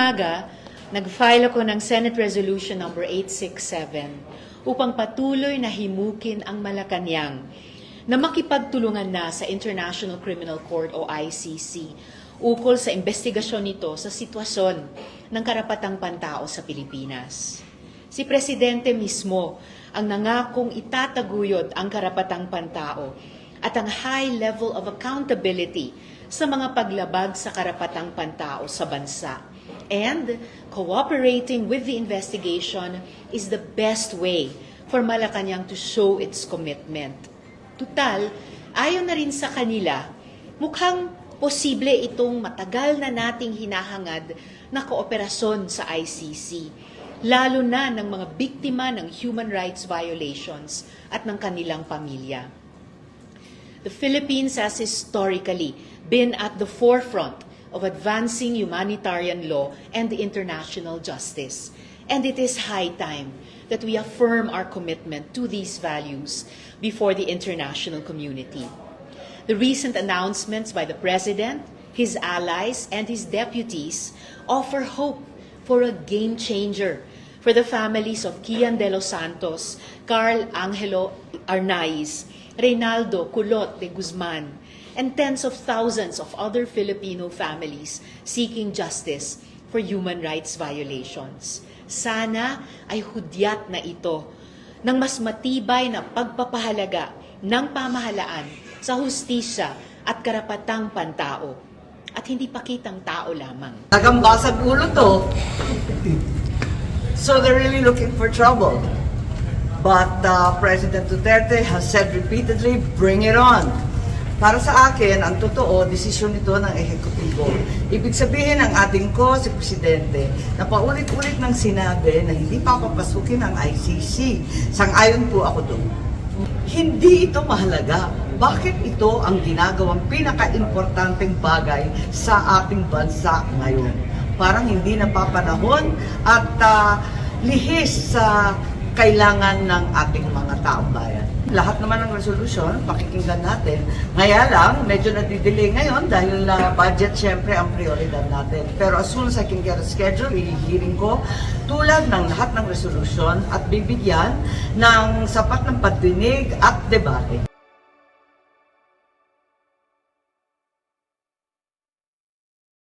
umaga, nag-file ako ng Senate Resolution number 867 upang patuloy na himukin ang Malacanang na makipagtulungan na sa International Criminal Court o ICC ukol sa investigasyon nito sa sitwasyon ng karapatang pantao sa Pilipinas. Si Presidente mismo ang nangakong itataguyod ang karapatang pantao at ang high level of accountability sa mga paglabag sa karapatang pantao sa bansa. And cooperating with the investigation is the best way for Malacanang to show its commitment. Tutal, ayon na rin sa kanila, mukhang posible itong matagal na nating hinahangad na kooperasyon sa ICC, lalo na ng mga biktima ng human rights violations at ng kanilang pamilya. The Philippines has historically been at the forefront of advancing humanitarian law and international justice. And it is high time that we affirm our commitment to these values before the international community. The recent announcements by the President, his allies, and his deputies offer hope for a game changer for the families of Kian de los Santos, Carl Angelo Arnaiz, Reynaldo Culot de Guzman, and tens of thousands of other Filipino families seeking justice for human rights violations. Sana ay hudyat na ito ng mas matibay na pagpapahalaga ng pamahalaan sa hustisya at karapatang pantao at hindi pakitang tao lamang. Nagambasag ulo to. So they're really looking for trouble. But uh, President Duterte has said repeatedly, bring it on. Para sa akin, ang totoo, desisyon nito ng ehekutibo. Ibig sabihin ng ating ko, si Presidente, na paulit-ulit ng sinabi na hindi pa papasukin ang ICC. Sang-ayon po ako doon. Hindi ito mahalaga. Bakit ito ang ginagawang pinaka-importanteng bagay sa ating bansa ngayon? Parang hindi napapanahon at ah, lihis sa kailangan ng ating mga taong bayan. Lahat naman ng resolusyon, pakikinggan natin. Ngaya lang, medyo nadidelay ngayon dahil na budget syempre ang prioridad natin. Pero as soon as I can get a schedule, i-hearing ko tulad ng lahat ng resolusyon at bibigyan ng sapat ng pagdinig at debate.